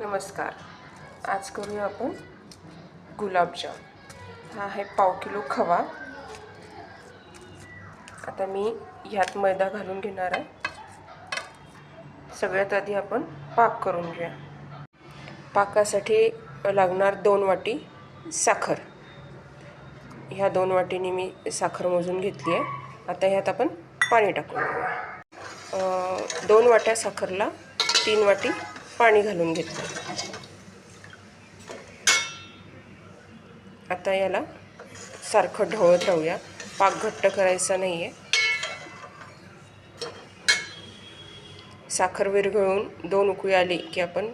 नमस्कार. आज करूया आपण गुलाबजाम हा आहे पाव किलो खवा. आता मी ह्यात मैदा घालून घेणार आहे. सगळ्यात आधी आपण पाक करून घेऊया. पाकासाठी लागणार दोन वाटी साखर. ह्या दोन वाटीने मी साखर मोजून घेतली आहे. आता ह्यात आपण पाणी टाकून घेऊया. दोन वाट्या साखरला तीन वाटी पाणी घालून घेतलं आता याला सारखं ढवळत राहूया पाक घट्ट करायचा नाही आहे साखर विरघळून दोन उकळी आली की आपण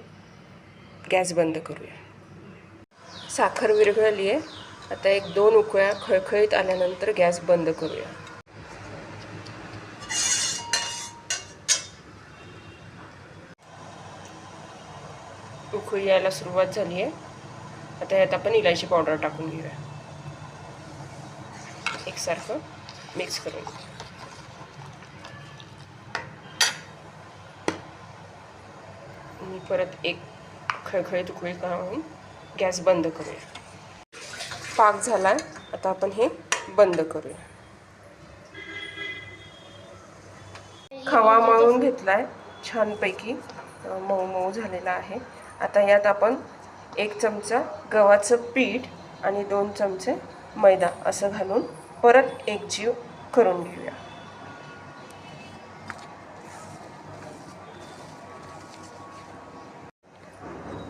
गॅस बंद करूया. साखर विरघळली आहे आता एक दोन उकळ्या खळखळीत आल्यानंतर गॅस बंद करूया. उखळ यायला सुरुवात झाली आहे. आता यात आपण इलायची पावडर टाकून घेऊया. एकसारखं मिक्स करून. मी परत एक खळखळीत उकळी काढून गॅस बंद करूया. पाक झाला. आता आपण हे बंद करूया. खवा मळून घेतला आहे छानपैकी मऊ मऊ झालेला आहे. आता यात आपण एक चमचा गव्हाचं पीठ आणि दोन चमचे मैदा असं घालून परत एकजीव करून घेऊया.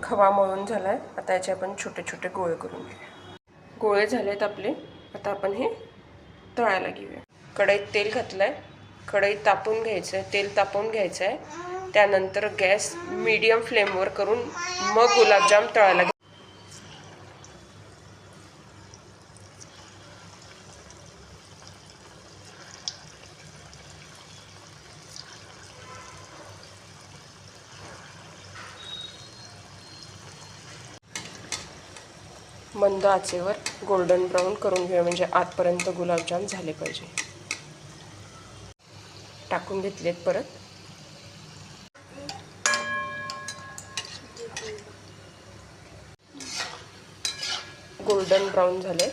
खवा मळून झालाय. आता याचे आपण छोटे छोटे गोळे करून घेऊया. गोळे झालेत आपले. आता आपण हे तळायला घेऊया. कढईत तेल घातलंय. कढईत तापून घ्यायचं आहे तेल तापून घ्यायचं आहे त्यानंतर गॅस मीडियम फ्लेमवर करून मग गुलाबजाम तळायला मंद आचेवर गोल्डन ब्राऊन करून घेऊया म्हणजे आतपर्यंत गुलाबजाम झाले पाहिजे. टाकून घेतलेत परत. गोल्डन ब्राऊन झाले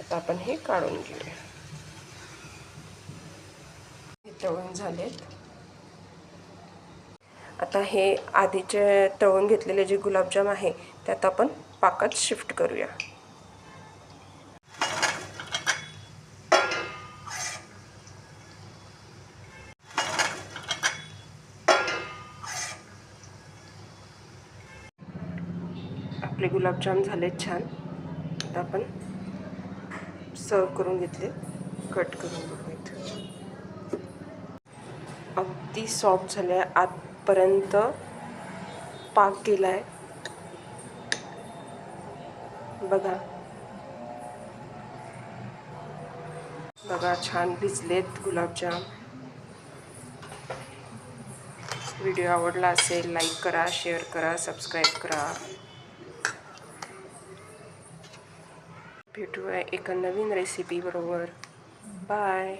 आता आपण हे काढून घेऊया. हे तळून झालेत. आता हे आधीचे तळून घेतलेले जे गुलाबजाम आहे त्यात आपण पाकात शिफ्ट करूया. आपले गुलाबजाम झालेत छान. आता आपण सर्व करून घेतले. कट करून बघूयात अगदी सॉफ्ट झाले. आहे आतपर्यंत पाक केला आहे बघा. बघा छान भिजलेत गुलाबजाम. व्हिडिओ आवडला असेल लाईक करा शेअर करा सबस्क्राईब करा. भेटूया एका नवीन रेसिपी बरोबर. बाय